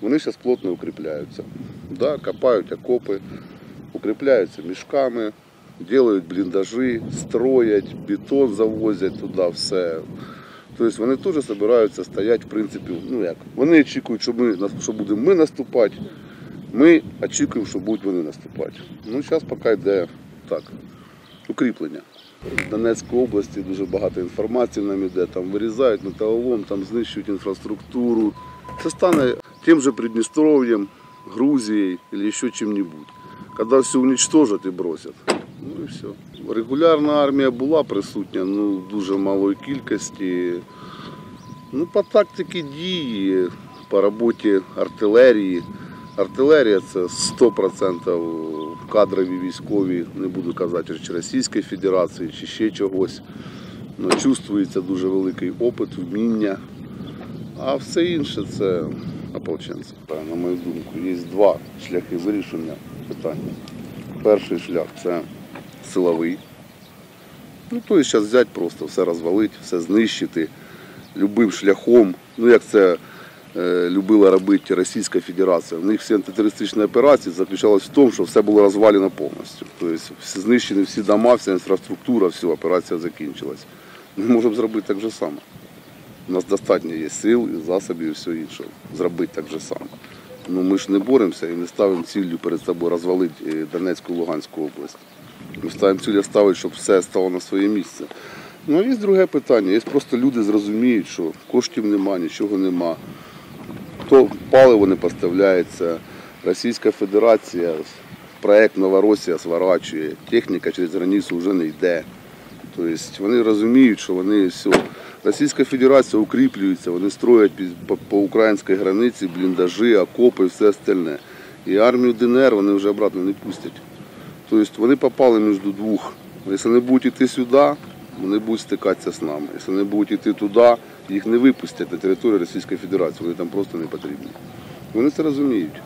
Вони зараз плотно укріпляються. Да, копають окопи, укріпляються мішками, роблять бліндажі, строять, бетон завозять туди, все. Тобто вони теж збираються стояти, в принципі, ну як. Вони очікують, що, ми, що будемо ми наступати. Ми очікуємо, що будуть вони наступати. Ну, зараз поки йде так, укріплення. В Донецькій області дуже багато інформації нам іде, там вирізають металолом, там знищують інфраструктуру. Це стане тим же Придністров'ям, Грузією або ще чим-небудь. Коли все уничтожать і бросять. Ну і все. Регулярна армія була присутня, ну в дуже малої кількості. Ну, по тактиці дії, по роботі артилерії. Артилерія це 100% кадрові військові, не буду казати, чи Російської Федерації, чи ще чогось. Ну, чувствується дуже великий опит, вміння. А все інше це ополченці. На мою думку, є два шляхи вирішення питання. Перший шлях це силовий. Ну, то зараз взяти просто все розвалити, все знищити любим шляхом. Ну, як це е, любила робити Російська Федерація. У них всі антитерористичні операції заключалися в тому, що все було розвалено повністю. Тобто знищені всі дома, вся інфраструктура, все, операція закінчилась. Ми можемо зробити так же само. У нас достатньо є сил, і засобів і все інше. Зробити так же само. Ну ми ж не боремося і не ставимо ціллю перед собою розвалити е, Донецьку Луганську область. Ми ставимо ціль ставити, щоб все стало на своє місце. Ну є друге питання. Є просто люди зрозуміють, що коштів нема, нічого нема. То паливо не поставляється. Російська Федерація, проект Новоросія сворачує, техніка через границю вже не йде. Тобто вони розуміють, що вони все. Російська Федерація укріплюється, вони строять по, українській границі бліндажі, окопи все остальне. І армію ДНР вони вже обратно не пустять. Тобто вони попали між двох. Якщо не будуть йти сюди, вони будуть стикатися з нами. Якщо не будуть йти туди, їх не випустять на територію Російської Федерації, вони там просто не потрібні. Вони це розуміють.